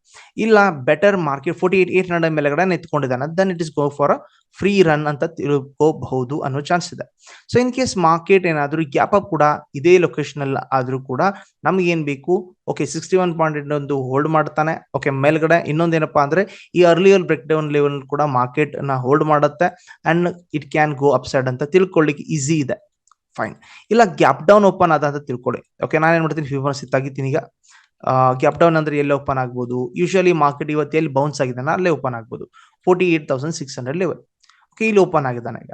A: ಇಲ್ಲ better market forty eight eight hundred ಮೇಲೆಗಡೆ ನೆತ್ಕೊಂಡಿದ್ದಾನೆ then it is go for free run ಅಂತ ತಿಳ್ಕೋಬಹುದು ಅನ್ನೋ ಚಾನ್ಸ್ ಇದೆ. ಸೊ ಇನ್ ಕೇಸ್ ಮಾರ್ಕೆಟ್ ಏನಾದರೂ ಗ್ಯಾಪ್ ಅಪ್ ಕೂಡ ಇದೇ ಲೊಕೇಶನ್ ಅಲ್ಲಿ ಆದ್ರೂ ಕೂಡ ನಮ್ಗೆ ಏನ್ ಬೇಕು? ಓಕೆ ಸಿಕ್ಸ್ಟಿ ಒನ್ ಪಾಯಿಂಟ್ ಒಂದು ಹೋಲ್ಡ್ ಮಾಡ್ತಾನೆ. ಓಕೆ ಮೇಲ್ಗಡೆ ಇನ್ನೊಂದೇನಪ್ಪಾ ಅಂದ್ರೆ ಈ ಅರ್ಲಿಯರ್ ಬ್ರೇಕ್ ಡೌನ್ ಲೆವೆಲ್ ಕೂಡ ಮಾರ್ಕೆಟ್ನ ಹೋಲ್ಡ್ ಮಾಡುತ್ತೆ and it can go upside ಅಂತ ತಿಳ್ಕೊಳ್ಳಿಕ್ಕೆ ಈಸಿ ಇದೆ. ಫೈನ್ ಇಲ್ಲ ಗ್ಯಾಪ್ ಡೌನ್ ಓಪನ್ ಆದ ಅಂತ ತಿಳ್ಕೊಳ್ಳಿ. ಓಕೆ ನಾನು ಏನು ಮಾಡ್ತೀನಿ? ಫಿಬೋನಸಿ ತೆಗಿತೀನಿ ಈಗ. ಗ್ಯಾಪ್ ಡೌನ್ ಅಂದ್ರೆ ಎಲ್ಲಿ ಓಪನ್ ಆಗ್ಬೋದು? ಯೂಶಲಿ ಮಾರ್ಕೆಟ್ ಇವತ್ತು ಎಲ್ಲಿ ಬೌನ್ಸ್ ಆಗಿದೆ? ಅಲ್ಲೇ ಓಪನ್ ಆಗ್ಬೋದು. Forty eight thousand six hundred level okay ಇಲ್ಲಿ ಓಪನ್ ಆಗಿದ್ದಾನೆ ಈಗ.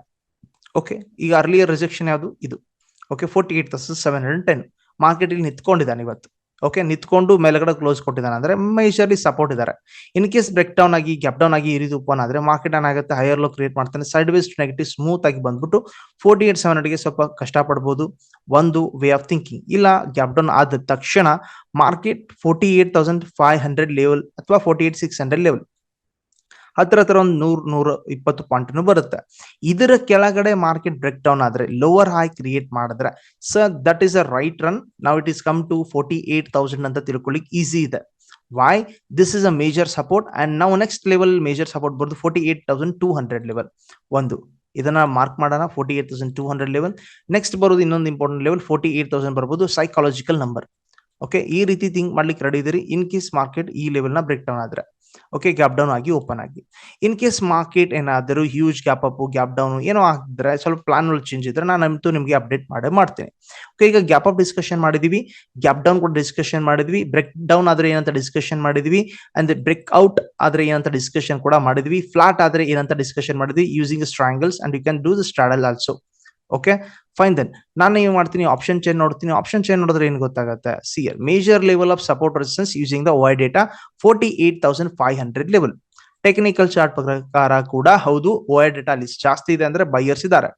A: ಓಕೆ ಈಗ ಅರ್ಲಿಯರ್ ರಿಜೆಕ್ಷನ್ ಯಾವುದು? ಇದು. Okay forty eight thousand seven hundred ten market ಇಲ್ಲಿ ನಿಂತ್ಕೊಂಡಿದ್ದಾನೆ ಇವತ್ತು. ಓಕೆ ನಿಂತ್ಕೊಂಡು ಮೇಲ್ಗಡೆ ಕ್ಲೋಸ್ ಕೊಟ್ಟಿದ್ದಾನೆ. ಅಂದ್ರೆ ಮೇಜರ್ಲಿ ಸಪೋರ್ಟ್ ಇದ್ದಾರೆ. ಇನ್ ಕೇಸ್ ಬ್ರೇಕ್ ಡೌನ್ ಆಗಿ ಗ್ಯಾಪ್ ಡೌನ್ ಆಗಿ ಈ ರೀತಿ ಓಪನ್ ಆದ್ರೆ ಮಾರ್ಕೆಟ್ ಏನಾಗುತ್ತೆ ಹೈಯರ್ ಲೋ ಕ್ರಿಯೇಟ್ ಮಾಡ್ತಾನೆ. ಸೈಡ್ ವೇಸ್ ನೆಗೆಟಿವ್ ಸ್ಮೂತ್ ಆಗಿ ಬಂದ್ಬಿಟ್ಟು ಫೋರ್ಟಿ ಏಟ್ ಸೆವೆನ್ ಹಂಡ್ರೆಡ್ಗೆ ಸ್ವಲ್ಪ ಕಷ್ಟ ಪಡ್ಬೋದು ಒಂದು ವೇ ಆಫ್ ಥಿಂಕಿಂಗ್ ಇಲ್ಲ ಗ್ಯಾಪ್ ಡೌನ್ ಆದ ತಕ್ಷಣ market forty eight thousand five hundred level ಅಥವಾ forty eight six hundred level ಹತ್ರ ಹತ್ರ ಒಂದು ನೂರ್, ನೂರ ಇಪ್ಪತ್ತು ಪಾಯಿಂಟ್ ಬರುತ್ತೆ. ಇದರ ಕೆಳಗಡೆ ಮಾರ್ಕೆಟ್ ಬ್ರೇಕ್ ಡೌನ್ ಆದ್ರೆ ಲೋವರ್ ಹೈ ಕ್ರಿಯೇಟ್ ಮಾಡಿದ್ರೆ sir that is a right run ನಾವ್ it is come to forty eight thousand ಅಂತ ತಿಳ್ಕೊಳ್ಳಿಕ್ ಈಸಿ ಇದೆ. Why this is a major support and ನಾವು ನೆಕ್ಸ್ಟ್ ಲೆವೆಲ್ ಮೇಜರ್ ಸಪೋರ್ಟ್ ಬರ್ದು forty eight thousand two hundred level ಒಂದು, ಇದನ್ನ ಮಾರ್ಕ್ ಮಾಡೋಣ forty eight thousand two hundred level next ಬರೋದು ಇನ್ನೊಂದು important level forty eight thousand ಬರ್ಬೋದು ಸೈಕಾಲಜಿಕಲ್ ನಂಬರ್ ಓಕೆ ಈ ರೀತಿ ಥಿಂಕ್ ಮಾಡ್ಲಿಕ್ಕೆ ರೆಡಿ ಇದೀರಿ. ಇನ್ ಕೇಸ್ ಮಾರ್ಕೆಟ್ ಈ ಲೆವೆಲ್ನ ಬ್ರೇಕ್ ಡೌನ್ ಆದ್ರೆ. ಓಕೆ ಗ್ಯಾಪ್ ಡೌನ್ ಆಗಿ ಓಪನ್ ಆಗಿ. ಇನ್ ಕೇಸ್ ಮಾರ್ಕೆಟ್ ಏನಾದರೂ huge gap up gap down ಏನೋ ಆಗಿದ್ರೆ, ಸ್ವಲ್ಪ ಪ್ಲಾನ್ ಚೇಂಜ್ ಇದ್ರೆ ನಾನು ಅಂತೂ ನಿಮಗೆ ಅಪ್ಡೇಟ್ ಮಾಡೇ, ಮಾಡ್ತೇನೆ. ಓಕೆ ಈಗ ಗ್ಯಾಪ್ ಅಪ್ ಡಿಸ್ಕಷನ್ ಮಾಡಿದೀವಿ. ಗ್ಯಾಪ್ ಡೌನ್ ಕೂಡ ಡಿಸ್ಕಷನ್ ಮಾಡಿದ್ವಿ. ಬ್ರೇಕ್ ಡೌನ್ ಆದ್ರೆ ಏನಂತ ಡಿಸ್ಕಷನ್ ಮಾಡಿದ್ವಿ. ಅಂಡ್ ಬ್ರೇಕ್ ಔಟ್ ಆದ್ರೆ ಏನಂತ ಡಿಸ್ಕಷನ್ ಕೂಡ ಮಾಡಿದ್ವಿ. ಫ್ಲಾಟ್ ಆದ್ರೆ ಏನಂತ ಡಿಸ್ಕಷನ್ ಮಾಡಿದ್ವಿ. Using strangles and you can do the straddle also okay fine then ನಾನು ಏನ್ ಮಾಡ್ತೀನಿ? ಆಪ್ಷನ್ ಚೇನ್ ನೋಡ್ತೀನಿ. ಆಪ್ಷನ್ ಚೇನ್ ನೋಡಿದ್ರೆ ಏನ್ ಗೊತ್ತಾಗುತ್ತೆ? See major level of support resistance using the Y data forty eight thousand five hundred level technical chart ಪ್ರಕಾರ ಕೂಡ ಹೌದು. ವೈ ಡೇಟಾ ಅಲ್ಲಿ ಜಾಸ್ತಿ ಇದೆ ಅಂದ್ರೆ ಬೈಯರ್ಸ್ ಇದ್ದಾರೆ.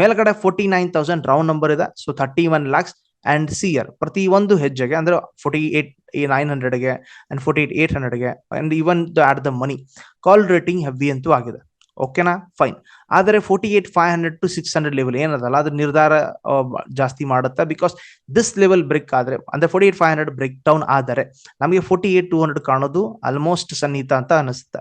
A: ಮೇಲ್ಗಡೆ forty nine thousand round number ಇದೆ. So thirty one lakhs and ಸಿಯರ್ ಪ್ರತಿ ಒಂದು ಹೆಜ್ಜೆಗೆ ಅಂದ್ರೆ ಫೋರ್ಟಿ ಏಟ್ ನೈನ್ ಹಂಡ್ರೆಡ್ಗೆ and forty eight eight ಹಂಡ್ರೆಡ್ಗೆ and even at the money call writing heavy ಅಂತೂ ಆಗಿದೆ. ಓಕೆನಾ ಫೈನ್ ಆದರೆ forty eight five hundred to six hundred level ಏನದಲ್ಲ? ಅದು ನಿರ್ಧಾರ ಜಾಸ್ತಿ ಮಾಡುತ್ತೆ? ಬಿಕಾಸ್ ದಿಸ್ ಲೆವೆಲ್ ಬ್ರೇಕ್ ಆದರೆ, ಅಂದರೆ forty eight five hundred break down ಆದರೆ, ನಮಗೆ ಫೋರ್ಟಿ ಏಟ್ ಟೂ ಹಂಡ್ರೆಡ್ ಕಾಣೋದು ಆಲ್ಮೋಸ್ಟ್ ಸನ್ನಿಹಿತ ಅಂತ ಅನಿಸುತ್ತೆ.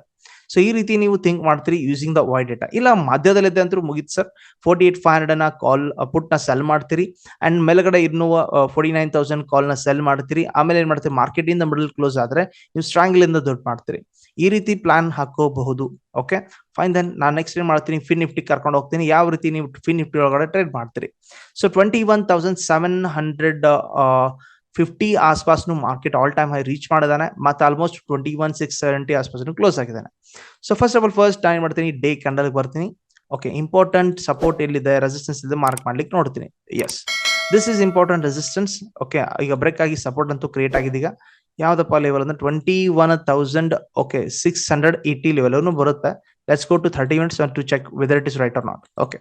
A: ಸೊ ಈ ರೀತಿ ನೀವು ಥಿಂಕ್ ಮಾಡ್ತೀರಿ ಯೂಸಿಂಗ್ ದ ವಾಯ್ ಡೇಟಾ ಇಲ್ಲ ಮಧ್ಯದಲ್ಲಿದೆ ಅಂತೂ ಮುಗಿತು ಸರ್ ಫೋರ್ಟಿ ಏಟ್ ಫೈವ್ ಹಂಡ್ರೆಡ್ನ ಕಾಲ್ ಪುಟ್ನ ಸೆಲ್ ಮಾಡ್ತೀರಿ. ಅಂಡ್ ಮೇಲ್ಗಡೆ ಇನ್ನೂ forty nine thousand call sell ಮಾಡ್ತೀರಿ. ಆಮೇಲೆ ಏನ್ ಮಾಡ್ತೀರಿ? ಮಾರ್ಕೆಟ್ ಇಂದ ಮಿಡಲ್ ಕ್ಲೋಸ್ ಆದ್ರೆ ನೀವು ಸ್ಟ್ರಾಂಗ್ಲ್ ಇಂದ ದುಡ್ಡು ಮಾಡ್ತೀರಿ. ಈ ರೀತಿ ಪ್ಲಾನ್ ಹಾಕೋಬಹುದು. ಓಕೆ ಫೈನ್ ದೆನ್ ನಾನು ನೆಕ್ಸ್ಟ್ ಏನ್ ಮಾಡ್ತೀನಿ? ಫಿನ್ ನಿಫ್ಟಿ ಕರ್ಕೊಂಡು ಹೋಗ್ತೀನಿ. ಯಾವ ರೀತಿ ನೀವು ಫಿನ್ ನಿಫ್ಟಿ ಒಳಗಡೆ ಟ್ರೇಡ್ ಮಾಡ್ತೀರಿ? So twenty one thousand seven hundred fifty ಆಸ್ಪಾಸ್ನು market all time high reach ಮಾಡಿದಾನೆ, ಮತ್ತೆ almost twenty one six seventy ಆಸ್ಪಾಸ್ನು close ಆಗಿದ್ದಾನೆ so first of all first ನಾನು ಮಾಡ್ತೀನಿ ಡೇ ಕ್ಯಾಂಡಲ್ ಬರ್ತೀನಿ. ಓಕೆ ಇಂಪಾರ್ಟೆಂಟ್ ಸಪೋರ್ಟ್ ಎಲ್ಲಿದೆ ರೆಸಿಸ್ಟೆನ್ಸ್ ಇದೆ ಮಾರ್ಕ್ ಮಾಡ್ಲಿಕ್ಕೆ ನೋಡ್ತೀನಿ. Yes this is important resistance okay ಈಗ ಬ್ರೇಕ್ ಆಗಿ ಸಪೋರ್ಟ್ ಅಂತೂ ಕ್ರಿಯೇಟ್ ಆಗಿದೆ ಈಗ ಯಾವ್ದಪ್ಪ ಲೆವೆಲ್ ಅಂದ್ರೆ twenty one thousand okay six hundred eighty level ಬರುತ್ತೆ. Let's go to thirty minutes to check whether it is right or not okay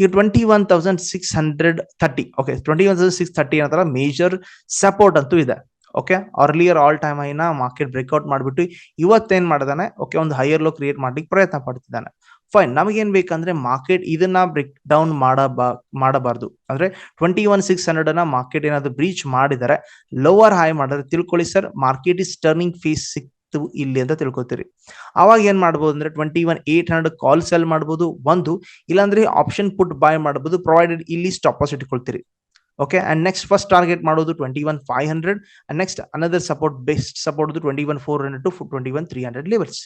A: ಈಗ twenty one thousand six hundred thirty okay twenty one thousand six thirty ಅನ್ನೋ ಮೇಜರ್ ಸಪೋರ್ಟ್ ಅಂತೂ ಇದೆ. ಓಕೆ ಅರ್ಲಿಯರ್ ಆಲ್ ಟೈಮ್ ಐನ ಮಾರ್ಕೆಟ್ ಬ್ರೇಕ್ಔಟ್ ಮಾಡಿಬಿಟ್ಟು ಇವತ್ತೇನ್ ಮಾಡಿದಾನೆ ಓಕೆ ಒಂದು ಹೈಯರ್ ಲೋ ಕ್ರಿಯೇಟ್ ಮಾಡ್ಲಿಕ್ಕೆ ಪ್ರಯತ್ನ ಪಡ್ತಿದ್ದಾನೆ. ಫೈನ್ ನಮಗೇನ್ ಬೇಕಂದ್ರೆ ಮಾರ್ಕೆಟ್ ಇದನ್ನ ಬ್ರೇಕ್ ಡೌನ್ ಮಾಡಬಾ, ಮಾಡಬಾರ್ದು. ಅಂದ್ರೆ ಟ್ವೆಂಟಿ ಒನ್ ಸಿಕ್ಸ್ ಹಂಡ್ರೆಡ್ ಅನ್ನ ಮಾರ್ಕೆಟ್ ಏನಾದ್ರು ಬ್ರೀಚ್ ಮಾಡಿದರೆ ಲೋವರ್ ಹೈ ಮಾಡಿದ್ರೆ, ತಿಳ್ಕೊಳ್ಳಿ sir market is turning fees ಸಿಕ್ತು ಇಲ್ಲಿ ಅಂತ ತಿಳ್ಕೊತೀರಿ. ಅವಾಗ ಏನ್ ಮಾಡ್ಬೋದು ಅಂದ್ರೆ twenty one eight hundred call sell ಮಾಡ್ಬೋದು, ಒಂದು, ಇಲ್ಲಾಂದ್ರೆ ಆಪ್ಷನ್ ಪುಟ್ ಬೈ ಮಾಡಬಹುದು ಪ್ರೊವೈಡೆಡ್ ಇಲ್ಲಿ ಸ್ಟಾಪಸ್ ಇಟ್ಕೊಳ್ತೀರಿ. Okay and next first target ಮಾಡೋದು twenty one five hundred and next another support best support twenty one four hundred to twenty one three hundred levels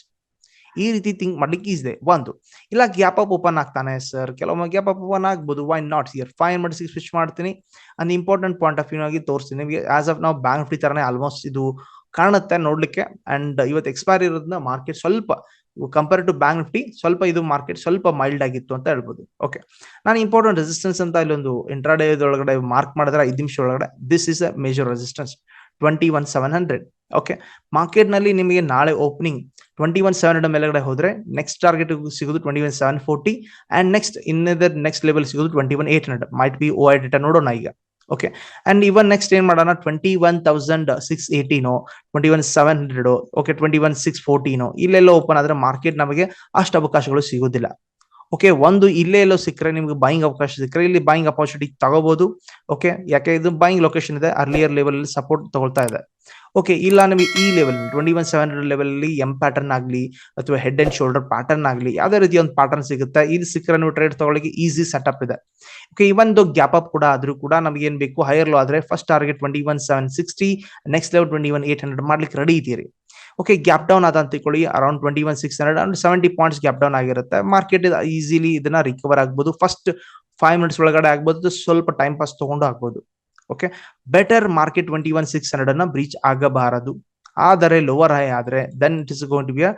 A: ಈ ರೀತಿ ಥಿಂಕ್ ಮಾಡ್ಲಿಕ್ಕೆ ಈಸಿದೆ ಒಂದು, ಇಲ್ಲ ಗ್ಯಾಪ್ ಅಪ್ ಓಪನ್ ಆಗ್ತಾನೆ ಸರ್ ಕೆಲವೊಮ್ಮೆ ಗ್ಯಾಪ್ ಅಪ್ ಓಪನ್ ಆಗ್ಬೋದು. ವೈ ನಾಟ್ ಇಯರ್ ಫೈವ್ ಮಾಡಿ ಸ್ವಿಚ್ ಮಾಡ್ತೀನಿ. And important point of view ಆಗಿ ತೋರಿಸ್ತೀನಿ. ನಿಮಗೆ ಆಸ್ ಆಫ್ ನಾವು ಬ್ಯಾಂಕ್ ನಿಫ್ಟಿ ತರನೇ ಆಲ್ಮೋಸ್ಟ್ ಇದು ಕಾಣುತ್ತೆ ನೋಡ್ಲಿಕ್ಕೆ. ಅಂಡ್ ಇವತ್ತು ಎಕ್ಸ್ಪೈರ್ ಇರೋದನ್ನ ಮಾರ್ಕೆಟ್ ಸ್ವಲ್ಪ ಕಂಪೇರ್ ಟು ಬ್ಯಾಂಕ್ ನಿಫ್ಟಿ ಸ್ವಲ್ಪ ಇದು ಮಾರ್ಕೆಟ್ ಸ್ವಲ್ಪ ಮೈಲ್ಡ್ ಆಗಿತ್ತು ಅಂತ ಹೇಳ್ಬೋದು. ಓಕೆ ನಾನು ಇಂಪಾರ್ಟೆಂಟ್ ರೆಸಿಸ್ಟೆನ್ಸ್ ಅಂತ ಇಲ್ಲೊಂದು ಇಂಟ್ರಾಡೇ ಒಳಗಡೆ ಮಾರ್ಕ್ ಮಾಡಿದ್ರೆ ಐದು ನಿಮಿಷ ಒಳಗಡೆ this is a major resistance twenty one seven hundred okay ಮಾರ್ಕೆಟ್ನಲ್ಲಿ ನಿಮಗೆ ನಾಳೆ opening twenty one seven hundred ಮೇಲ್ಗಡೆ ಹೋದ್ರೆ ನೆಕ್ಸ್ಟ್ ಟಾರ್ಗೆಟ್ ಸಿಗೋದು twenty one seven forty and next another next level ಸಿಗೋದು twenty one eight hundred might be O I data ನೋಡೋಣ ಈಗ. ಓಕೆ ಅಂಡ್ ಇವನ್ ನೆಕ್ಸ್ಟ್ ಏನ್ ಮಾಡೋಣ? Twenty one thousand six ಏಯ್ಟೀನೋ twenty one seven hundred okay twenty one six ಫೋರ್ಟೀನೋ ಇಲ್ಲೆಲ್ಲ ಓಪನ್ ಆದ್ರೆ ಮಾರ್ಕೆಟ್ ನಮಗೆ ಅಷ್ಟು ಅವಕಾಶಗಳು ಸಿಗೋದಿಲ್ಲ. ಓಕೆ ಒಂದು ಇಲ್ಲೇ ಎಲ್ಲೋ ಸಿಕ್ಕರೆ ನಿಮ್ಗೆ ಬೈಯಿಂಗ್ ಅವಕಾಶ ಸಿಕ್ಕರೆ ಇಲ್ಲಿ ಬೈಯಿಂಗ್ ಅಪಾರ್ಚುನಿಟಿ ತಗೋಬಹುದು ಓಕೆ ಯಾಕೆ ಇದು ಬೈಯಿಂಗ್ ಲೊಕೇಶನ್ ಇದೆ ಅರ್ಲಿಯರ್ ಲೆವೆಲ್ ಸಪೋರ್ಟ್ ತಗೊಳ್ತಾ ಇದೆ. ಓಕೆ ಇಲ್ಲ ನಿಮಗೆ ಈ level twenty one seven hundred level M pattern ಆಗಲಿ ಅಥವಾ ಹೆಡ್ ಅಂಡ್ ಶೋಲ್ಡರ್ ಪ್ಯಾಟರ್ನ್ ಆಗಲಿ ಯಾವುದೇ ರೀತಿಯ ಒಂದು ಪ್ಯಾಟರ್ನ್ ಸಿಗುತ್ತೆ ಇದು ಸಿಕ್ಕರೆ ನೀವು ಟ್ರೇಡ್ ತಗೊಳ್ಳಿಕ್ಕೆ ಈಸಿ ಸೆಟಪ್ ಇದೆ. ಓಕೆ ಇವನ್ ಗ್ಯಾಪ್ ಅಪ್ ಕೂಡ ಆದ್ರೂ ಕೂಡ ನಮಗೆ ಏನ್ ಬೇಕು ಹೈಯರ್ ಲೋ ಆದ್ರೆ first target twenty one seven sixty next level twenty one eight hundred ಮಾಡ್ಲಿಕ್ಕೆ ರೆಡಿ ಇದೀರಿ ಓಕೆ ಗ್ಯಾಪ್ ಡೌನ್ ಆದ ಅಂತ ತಿಳ್ಕೊಳ್ಳಿ around twenty one six hundred and seventy points gap down ಆಗಿರುತ್ತೆ ಮಾರ್ಕೆಟ್ ಈಸಿಲಿ ಇದನ್ನ ರಿಕವರ್ ಆಗ್ಬೋದು. ಫಸ್ಟ್ ಫೈವ್ ಮಿನಿಟ್ಸ್ ಒಳಗಡೆ ಆಗ್ಬೋದು. ಸ್ವಲ್ಪ ಟೈಮ್ ಪಾಸ್ ತಗೊಂಡು ಆಗ್ಬೋದು. Okay better market twenty one six hundred ಅನ್ನ ಬ್ರೀಚ್ ಆಗಬಾರದು. ಆದರೆ ಲೋವರ್ ಹೈ ಆದ್ರೆ then it is going to be a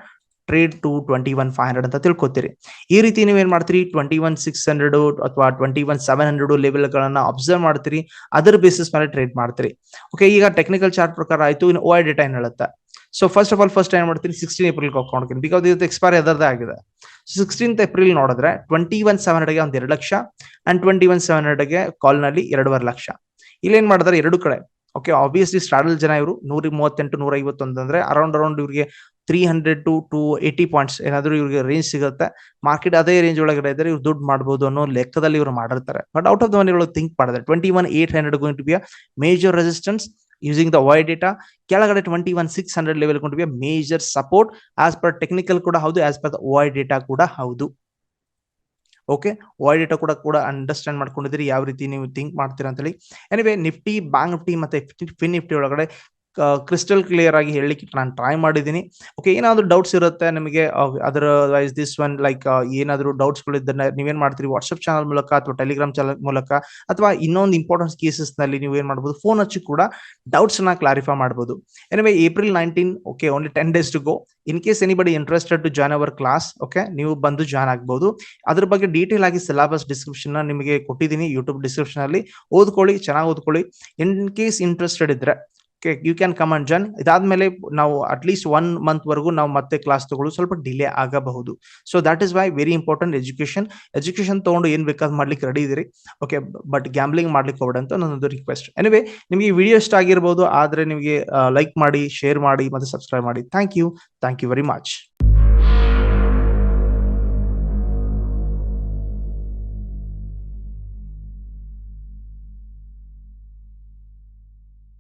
A: trade to twenty one five hundred ಅಂತ ತಿಳ್ಕೊತೀರಿ. ಈ ರೀತಿ ನೀವೇನ್ ಮಾಡ್ತೀರಿ? ಟ್ವೆಂಟಿ ಒನ್ ಸಿಕ್ಸ್ ಹಂಡ್ರೆಡ್ ಅಥವಾ twenty one seven hundred level ಗಳನ್ನ ಅಬ್ಸರ್ವ್ ಮಾಡ್ತೀರಿ. ಅದರ ಬೇಸಿಸ್ ಮೇಲೆ ಟ್ರೇಡ್ ಮಾಡ್ತೀರಿ. ಓಕೆ ಈಗ ಟೆಕ್ನಿಕಲ್ ಚಾರ್ಟ್ ಪ್ರಕಾರ ಆಯ್ತು. ಇನ್ನು ಓ ಡೇಟಾ ಏನ್ ಹೇಳುತ್ತೆ? So first of all first ಏನ್ ಮಾಡ್ತೀನಿ? ಸಿಕ್ಸ್ಟೀನ್ ಏಪ್ರಿಲ್ ಹಾಕೊಂಡ್ತೀನಿ ಬಿಕಾಸ್ ಇದು ಎಕ್ಸ್ಪೈರ್ ಎದರ್ದೇ ಆಗಿದೆ. ಸಿಕ್ಸ್ಟೀನ್ತ್ ಏಪ್ರಿಲ್ ನೋಡಿದ್ರೆ ಟ್ವೆಂಟಿ ಒನ್ ಸೆವೆನ್ ಹಂಡ್ರೆಡ್ಗೆ ಒಂದ್ ಎರಡು ಲಕ್ಷ ಅಂಡ್ ಟ್ವೆಂಟಿ ಒನ್ ಸೆವೆನ್ ಹಂಡ್ರೆಡ್ಗೆ ಕಾಲ್ನಲ್ಲಿ ಎರಡೂವರೆ ಲಕ್ಷ. ಇಲ್ಲೇನ್ ಮಾಡಿದ್ರೆ ಎರಡು ಕಡೆ. ಓಕೆ ಆಬ್ವಿಯಸ್ಲಿ ಸ್ಟ್ರಾಡಲ್ ಜನ ಇವರು. ನೂರ ಮೂವತ್ತೆಂಟು ನೂರ ಐವತ್ತೊಂದು ಅಂದ್ರೆ ಅರೌಂಡ್ ಅರೌಂಡ್ ಇವರಿಗೆ three hundred two two eighty points ಏನಾದ್ರು ಇವರಿಗೆ ರೇಂಜ್ ಸಿಗುತ್ತೆ. ಮಾರ್ಕೆಟ್ ಅದೇ ರೇಂಜ್ ಒಳಗಡೆ ಇದ್ದರೆ ಇವ್ರು ದುಡ್ಡು ಮಾಡ್ಬೋದು ಅನ್ನೋ ಲೆಕ್ಕದಲ್ಲಿ ಇವರು ಮಾಡಿರ್ತಾರೆ. But out of the money ಒಳಗೆ ಥಿಂಕ್ ಮಾಡಿದ್ರೆ twenty one eight hundred going to be major resistance using the OI data ಕೆಳಗಡೆ twenty one six hundred level ಕೊಂಡು be major support as per technical ಕೂಡ ಹೌದು as per the OI data ಕೂಡ ಹೌದು. ಓಕೆ ವೈ ಡೇಟಾ ಕೂಡ ಕೂಡ ಅಂಡರ್ಸ್ಟ್ಯಾಂಡ್ ಮಾಡ್ಕೊಂಡಿದ್ದೀರಿ, ಯಾವ ರೀತಿ ನೀವು ಥಿಂಕ್ ಮಾಡ್ತೀರಾ ಅಂತೇಳಿ. ಎನಿವೆ ನಿಫ್ಟಿ ಬ್ಯಾಂಕ್ ನಿಫ್ಟಿ ಮತ್ತೆ ಫಿನ್ ನಿಫ್ಟಿ ಒಳಗಡೆ ಕ್ರಿಸ್ಟಲ್ ಕ್ಲಿಯರ್ ಆಗಿ ಹೇಳಲಿಕ್ಕೆ ನಾನು ಟ್ರೈ ಮಾಡಿದ್ದೀನಿ. ಓಕೆ ಏನಾದರೂ ಡೌಟ್ಸ್ ಇರುತ್ತೆ ನಿಮಗೆ ಅದರ್ವೈಸ್ ದಿಸ್ ಒನ್ ಲೈಕ್ ಏನಾದರೂ ಡೌಟ್ಸ್ ನೀವೇನು ಮಾಡ್ತೀರಿ? ವಾಟ್ಸಪ್ ಚಾನಲ್ ಮೂಲಕ ಅಥವಾ ಟೆಲಿಗ್ರಾಮ್ ಚಾನಲ್ ಮೂಲಕ ಅಥವಾ ಇನ್ನೊಂದು ಇಂಪಾರ್ಟೆಂಟ್ ಕೇಸಸ್ನಲ್ಲಿ ನೀವು ಏನು ಮಾಡ್ಬೋದು? ಫೋನ್ ಹಚ್ಚಿ ಕೂಡ ಡೌಟ್ಸ್ನ ಕ್ಲಾರಿಫೈ ಮಾಡ್ಬೋದು. Anyway April nineteen okay only ten days to go in case anybody interested to join our class okay ನೀವು ಬಂದು ಜಾಯ್ನ್ ಆಗ್ಬೋದು. ಅದ್ರ ಬಗ್ಗೆ ಡೀಟೇಲ್ ಆಗಿ ಸಿಲೆಬಸ್ ಡಿಸ್ಕ್ರಿಪ್ಷನ್ ನಿಮಗೆ ಕೊಟ್ಟಿದ್ದೀನಿ ಯೂಟ್ಯೂಬ್ ಡಿಸ್ಕ್ರಿಪ್ಷನ್ ಅಲ್ಲಿ. ಓದ್ಕೊಳ್ಳಿ, ಚೆನ್ನಾಗಿ ಓದ್ಕೊಳ್ಳಿ. ಇನ್ ಕೇಸ್ ಇಂಟ್ರೆಸ್ಟೆಡ್ ಇದ್ರೆ you can come and join ಇದಾದ್ಮೇಲೆ ನಾವು ಅಟ್ಲೀಸ್ಟ್ ಒನ್ ಮಂತ್ ವರೆಗೂ ನಾವು ಮತ್ತೆ ಕ್ಲಾಸ್ ತಗೊಳ್ಳೋದು. ಸ್ವಲ್ಪ ಡಿಲೇ ಆಗಬಹುದು. So that is why very important education education ತಗೊಂಡು ಏನ್ ಬೇಕಾದ್ ಮಾಡ್ಲಿಕ್ಕೆ ರೆಡಿ ಇದ್ರಿ. ಓಕೆ ಬಟ್ ಗ್ಯಾಂಬ್ಲಿಂಗ್ ಮಾಡ್ಲಿಕ್ಕೆ ಹೋಗ್ಬೇಡ ಅಂತ ನನ್ನೊಂದು ರಿಕ್ವೆಸ್ಟ್ ಎನಿವೆ ನಿಮಗೆ ವಿಡಿಯೋ ಇಷ್ಟ ಆಗಿರ್ಬೋದು, ಆದ್ರೆ ನಿಮಗೆ ಲೈಕ್ ಮಾಡಿ ಶೇರ್ ಮಾಡಿ, ಮತ್ತೆ ಸಬ್ಸ್ಕ್ರೈಬ್ ಮಾಡಿ. Thank you thank you very much